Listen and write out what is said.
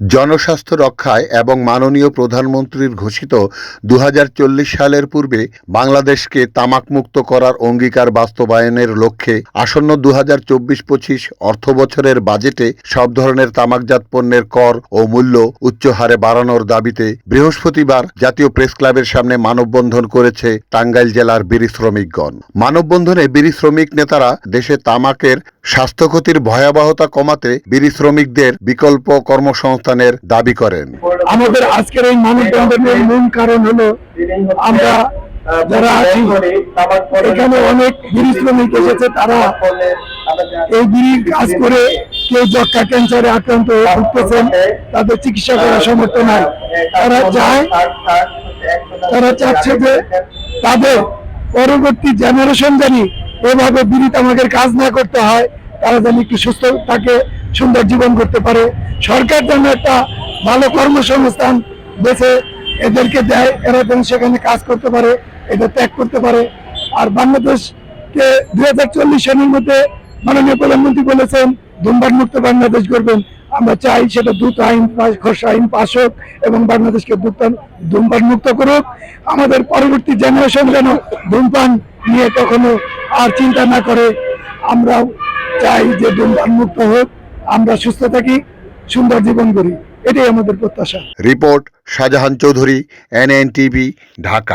জনস্বাস্থ্য রক্ষায় এবং মাননীয় প্রধানমন্ত্রীর ঘোষিত দু হাজার চল্লিশ সালের পূর্বে বাংলাদেশকে তামাকমুক্ত করার অঙ্গীকার বাস্তবায়নের লক্ষ্যে আসন্ন দু হাজার চব্বিশ পঁচিশ অর্থ বছরের বাজেটে সব ধরনের তামাকজাত পণ্যের কর ও মূল্য উচ্চ হারে বাড়ানোর দাবিতে বৃহস্পতিবার জাতীয় প্রেস ক্লাবের সামনে মানববন্ধন করেছে টাঙ্গাইল জেলার বিড়ি শ্রমিকগণ। মানববন্ধনে বিড়ি শ্রমিক নেতারা দেশে তামাকের স্বাস্থ্য ক্ষতির ভয়াবহতা কমাতে বিড়ি শ্রমিকদের বিকল্প কর্মসংস্থানের দাবি করেন। আমাদের আজকের এই মানববন্ধনের মূল কারণ হলো আমরা যারা আছি, এখানে অনেক বিড়ি শ্রমিক এসেছে, তারা এই বিড়ি কাজ করে কেউ যক্ষা ক্যান্সারে আক্রান্ত হয়ে ভুগতেছেন, তাদের চিকিৎসা করার সামর্থ্য নাই। তারা চায় তারা চাচ্ছে যে তাদের পরবর্তী জেনারেশন জানি এভাবে বিড়ি তামাকের কাজ না করতে হয়, তারা যেন একটু সুস্থ থাকে, সুন্দর জীবন করতে পারে। সরকার যেন একটা ভালো কর্মসংস্থান বেছে এদেরকে দেয়, এরা যেন সেখানে কাজ করতে পারে, এটা ত্যাগ করতে পারে। আর বাংলাদেশকে দুই হাজার চল্লিশ সালের মধ্যে মাননীয় প্রধানমন্ত্রী বলেছেন, ধূমপান মুক্ত বাংলাদেশ করবেন আমরা চাই সেটা দ্রুত আইন পাস খসড়া আইন পাস হোক এবং বাংলাদেশকে ধূমপান মুক্ত করুক। আমাদের পরবর্তী জেনারেশন যেন ধূমপান নিয়ে কখনো আর চিন্তা না করে আমরাও চাই যে ধূমপান মুক্ত হোক, আমরা সুস্থ থাকি, সুন্দর জীবন করি এটাই আমাদের প্রত্যাশা। Report Shahjahan Chowdhury NN TV Dhaka.